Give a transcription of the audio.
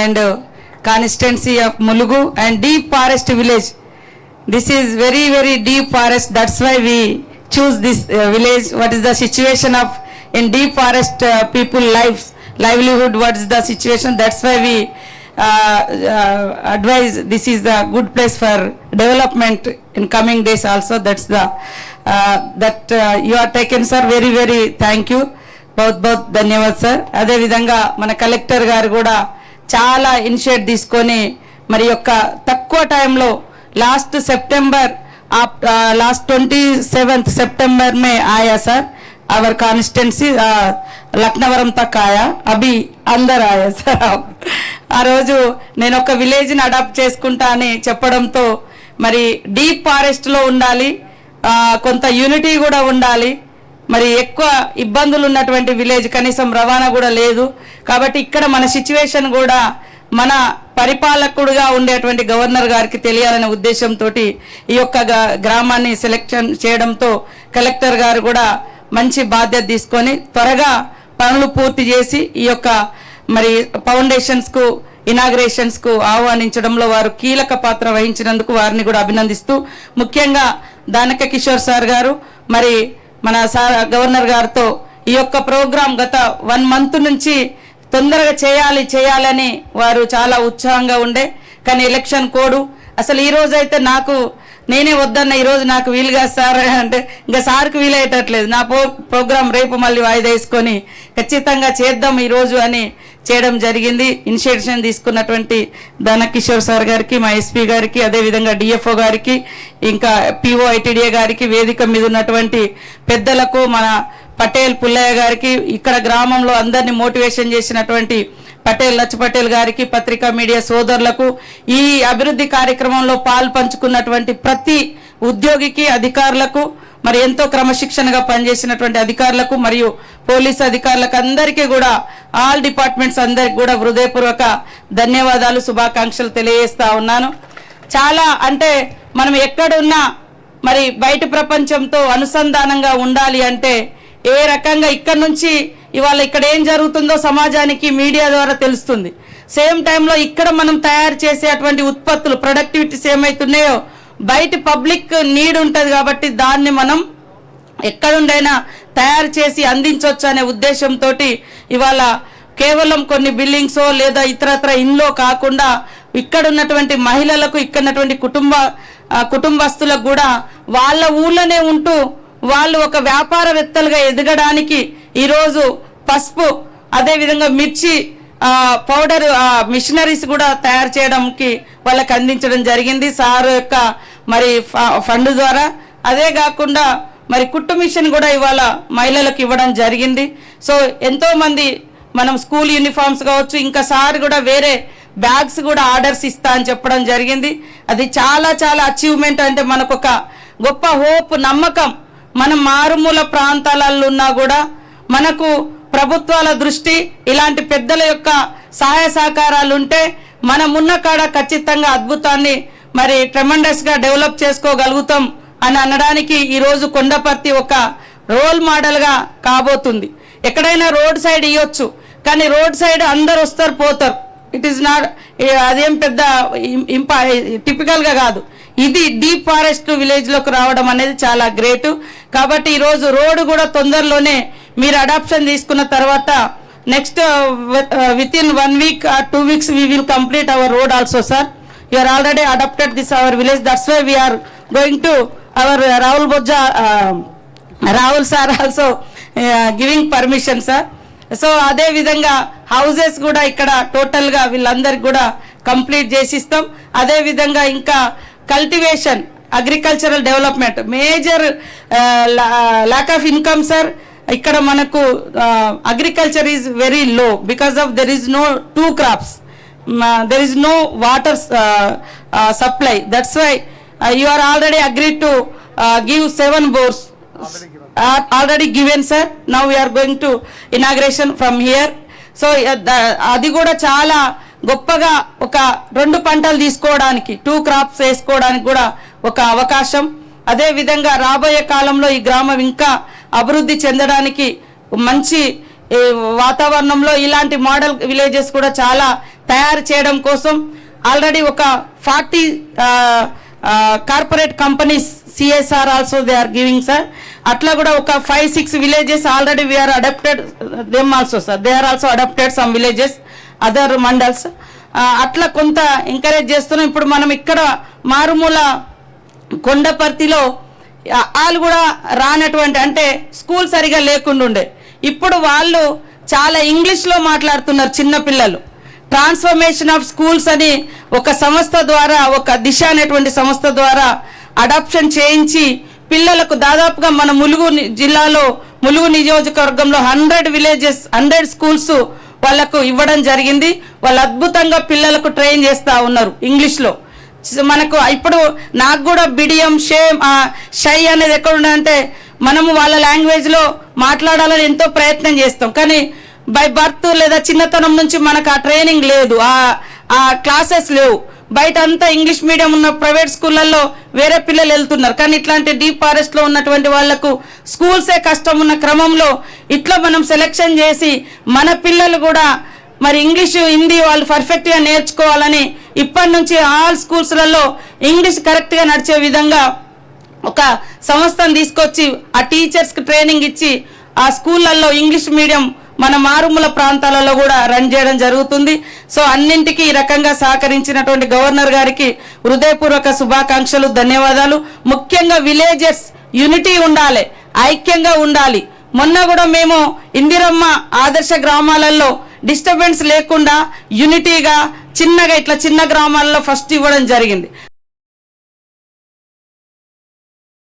And uh, of Mulugu Mulugu and deep forest village. This is very, very deep forest. That's why we choose this uh, village. What is the situation of in deep forest uh, people lives, livelihood, what is the situation? That's why we uh, uh, advise this is the good place for development in coming days also. That's the, uh, that uh, you are taken, sir. Very, very thank you. బౌత్ బౌత్ ధన్యవాద్ sir అదేవిధంగా మన collector గారు కూడా చాలా initiate తీసుకొని మరి యొక్క తక్కువ టైంలో last September last twenty seventh September మే ఆయా సార్ అవర్ కాన్స్టిట్యున్సీ లక్నవరం తక్ ఆయా అభి అందరు ఆయా సార్. ఆ రోజు నేను ఒక విలేజ్ని అడాప్ట్ చేసుకుంటా అని చెప్పడంతో మరి డీప్ ఫారెస్ట్లో ఉండాలి కొంత యూనిటీ కూడా ఉండాలి మరి ఎక్కువ ఇబ్బందులు ఉన్నటువంటి విలేజ్ కనీసం రవాణా కూడా లేదు. కాబట్టి ఇక్కడ మన సిచ్యువేషన్ కూడా మన పరిపాలకుడుగా ఉండేటువంటి గవర్నర్ గారికి తెలియాలనే ఉద్దేశంతో ఈ యొక్క గ- గ్రామాన్ని సెలెక్షన్ చేయడంతో కలెక్టర్ గారు కూడా మంచి బాధ్యత తీసుకొని త్వరగా పనులు పూర్తి చేసి ఈ యొక్క మరి ఫౌండేషన్స్కు ఇనాగ్రేషన్స్కు ఆహ్వానించడంలో వారు కీలక పాత్ర వహించినందుకు వారిని కూడా అభినందిస్తూ ముఖ్యంగా దానక కిషోర్ సార్ గారు మరి మన సార్ గవర్నర్ గారితో ఈ యొక్క ప్రోగ్రాం గత వన్ మంత్ నుంచి తొందరగా చేయాలి చేయాలని వారు చాలా ఉత్సాహంగా ఉండే కానీ ఎలక్షన్ కోడు. అసలు ఈ రోజైతే అయితే నాకు నేనే వద్దన్న ఈరోజు నాకు వీలుగా సార్ అంటే ఇంకా సార్కి వీలయ్యేటట్లేదు. నా ప్రో ప్రోగ్రాం రేపు మళ్ళీ వాయిదా వేసుకొని ఖచ్చితంగా చేద్దాం ఈరోజు అని చేయడం జరిగింది. ఇనిషియేషన్ తీసుకున్నటువంటి ధనకిషోర్ సార్ గారికి మా ఎస్పీ గారికి అదేవిధంగా డిఎఫ్ఓ గారికి ఇంకా పిఓ ఐటీడీఏ గారికి వేదిక మీద ఉన్నటువంటి పెద్దలకు మన పటేల్ పుల్లయ్య గారికి ఇక్కడ గ్రామంలో అందరినీ మోటివేషన్ చేసినటువంటి పటేల్ లచ్చ పటేల్ గారికి పత్రికా మీడియా సోదరులకు ఈ అభివృద్ధి కార్యక్రమంలో పాలు పంచుకున్నటువంటి ప్రతి ఉద్యోగికి అధికారులకు మరి ఎంతో క్రమశిక్షణగా పనిచేసినటువంటి అధికారులకు మరియు పోలీసు అధికారులకు అందరికీ కూడా ఆల్ డిపార్ట్మెంట్స్ అందరికి కూడా హృదయపూర్వక ధన్యవాదాలు శుభాకాంక్షలు తెలియజేస్తా ఉన్నాను. చాలా అంటే మనం ఎక్కడున్నా మరి బయట ప్రపంచంతో అనుసంధానంగా ఉండాలి అంటే ఏ రకంగా ఇక్కడ నుంచి ఇవాళ ఇక్కడ ఏం జరుగుతుందో సమాజానికి మీడియా ద్వారా తెలుస్తుంది. సేమ్ టైంలో ఇక్కడ మనం తయారు చేసే అటువంటి ఉత్పత్తులు ప్రొడక్టివిటీస్ ఏమైతున్నాయో బయట పబ్లిక్ నీడ్ ఉంటుంది కాబట్టి దాన్ని మనం ఎక్కడుండైనా తయారు చేసి అందించవచ్చు అనే ఉద్దేశంతో ఇవాళ కేవలం కొన్ని బిల్డింగ్సో లేదా ఇతరత్ర ఇంట్లో కాకుండా ఇక్కడ ఉన్నటువంటి మహిళలకు ఇక్కడ ఉన్నటువంటి కుటుంబ కుటుంబస్తులకు కూడా వాళ్ళ ఊళ్ళోనే ఉంటూ వాళ్ళు ఒక వ్యాపారవేత్తలుగా ఎదగడానికి ఈరోజు పసుపు అదేవిధంగా మిర్చి పౌడర్ ఆ, మిషనరీస్ కూడా తయారు చేయడానికి వాళ్ళకి అందించడం జరిగింది. సార్ యొక్క మరి ఫ- ఫండ్ ద్వారా. అదే కాకుండా మరి కుట్టు మిషన్ కూడా ఇవాళ మహిళలకు ఇవ్వడం జరిగింది. సో ఎంతోమంది మనం స్కూల్ యూనిఫామ్స్ కావచ్చు ఇంకా సార్ కూడా వేరే బ్యాగ్స్ కూడా ఆర్డర్స్ ఇస్తా అని చెప్పడం జరిగింది. అది చాలా చాలా అచీవ్మెంట్ అంటే మనకు ఒక గొప్ప హోప్ నమ్మకం. మనం మారుమూల ప్రాంతాలలో ఉన్నా కూడా మనకు ప్రభుత్వాల దృష్టి ఇలాంటి పెద్దల యొక్క సహాయ సహకారాలు ఉంటే మనం ఉన్న కాడ ఖచ్చితంగా అద్భుతాన్ని మరి ట్రెమండస్గా డెవలప్ చేసుకోగలుగుతాం అని అనడానికి ఈరోజు కొండపర్తి ఒక రోల్ మోడల్గా కాబోతుంది. ఎక్కడైనా రోడ్ సైడ్ ఇవ్వచ్చు కానీ రోడ్ సైడ్ అందరు వస్తారు పోతారు. ఇట్ ఈస్ నాట్ అదేం పెద్ద ఇంపా టిపికల్గా కాదు. ఇది డీప్ ఫారెస్ట్ విలేజ్లోకి రావడం అనేది చాలా గ్రేట్ కాబట్టి ఈరోజు రోడ్డు కూడా తొందరలోనే మీరు అడాప్షన్ తీసుకున్న తర్వాత next with in one week or two weeks we will complete our road also sir you are already adopted this our village that's why we're going to our Rahul Bojja Rahul sir also giving permission sir so అదే విధంగా houses కూడా ఇక్కడ టోటల్గా వీళ్ళందరికి కూడా complete చేసిస్తాం. అదేవిధంగా ఇంకా cultivation agricultural development major lack of income sir ఇక్కడ మనకు agriculture is very low because of there is no two crops there is no water supply that's why you are already agree to give seven bores already given sir now we're going to inauguration from here so అది కూడా చాలా గొప్పగా ఒక రెండు పంటలు తీసుకోవడానికి two crops వేసుకోవడానికి కూడా ఒక అవకాశం. అదే విధంగా రాబోయే కాలంలో ఈ గ్రామం ఇంకా అభివృద్ధి చెందడానికి మంచి వాతావరణంలో ఇలాంటి మోడల్ విలేజెస్ కూడా చాలా తయారు చేయడం కోసం ఆల్రెడీ ఒక forty corporate companies CSR also they are giving sir అట్లా కూడా ఒక five six villages already we are adopted them also sir they are also adopted some villages other mandals అట్లా కొంత ఎంకరేజ్ చేస్తున్నాం. ఇప్పుడు మనం ఇక్కడ మారుమూల కొండపర్తిలో వాళ్ళు కూడా రానటువంటి అంటే స్కూల్ సరిగా లేకుండా ఉండే ఇప్పుడు వాళ్ళు చాలా ఇంగ్లీష్లో మాట్లాడుతున్నారు చిన్నపిల్లలు ట్రాన్స్ఫర్మేషన్ ఆఫ్ స్కూల్స్ అని ఒక సంస్థ ద్వారా ఒక దిశ అనేటువంటి సంస్థ ద్వారా అడాప్షన్ చేయించి పిల్లలకు దాదాపుగా మన ములుగు జిల్లాలో ములుగు నియోజకవర్గంలో హండ్రెడ్ విలేజెస్ హండ్రెడ్ స్కూల్స్ వాళ్ళకు ఇవ్వడం జరిగింది. వాళ్ళు అద్భుతంగా పిల్లలకు ట్రైన్ చేస్తూ ఉన్నారు ఇంగ్లీష్లో. మనకు ఇప్పుడు నాకు కూడా బిడియం షేమ్ షై అనేది ఎక్కడ ఉన్నదంటే మనము వాళ్ళ లాంగ్వేజ్లో మాట్లాడాలని ఎంతో ప్రయత్నం చేస్తాం. కానీ బై బర్త్ లేదా చిన్నతనం నుంచి మనకు ఆ ట్రైనింగ్ లేదు. ఆ ఆ క్లాసెస్ లేవు. బయట అంతా ఇంగ్లీష్ మీడియం ఉన్న ప్రైవేట్ స్కూళ్ళల్లో వేరే పిల్లలు వెళ్తున్నారు. కానీ ఇట్లాంటి డీప్ ఫారెస్ట్లో ఉన్నటువంటి వాళ్ళకు స్కూల్సే కష్టం ఉన్న క్రమంలో ఇట్లా మనం సెలెక్షన్ చేసి మన పిల్లలు కూడా మరి ఇంగ్లీష్ హిందీ వాళ్ళు పర్ఫెక్ట్గా నేర్చుకోవాలని ఇప్పటి నుంచి ఆల్ స్కూల్స్లలో ఇంగ్లీష్ కరెక్ట్గా నడిచే విధంగా ఒక సంస్థను తీసుకొచ్చి ఆ టీచర్స్కి ట్రైనింగ్ ఇచ్చి ఆ స్కూళ్ళల్లో ఇంగ్లీష్ మీడియం మన మారుమూల ప్రాంతాలలో కూడా రన్ చేయడం జరుగుతుంది. సో అన్నింటికీ ఈ రకంగా సహకరించినటువంటి గవర్నర్ గారికి హృదయపూర్వక శుభాకాంక్షలు ధన్యవాదాలు. ముఖ్యంగా విలేజెస్ యూనిటీ ఉండాలి ఐక్యంగా ఉండాలి. మొన్న కూడా మేము ఇందిరమ్మ ఆదర్శ గ్రామాలలో డిస్టర్బెన్స్ లేకుండా యూనిటీగా చిన్నగా ఇట్లా చిన్న గ్రామాల్లో ఫస్ట్ ఇవ్వడం జరిగింది.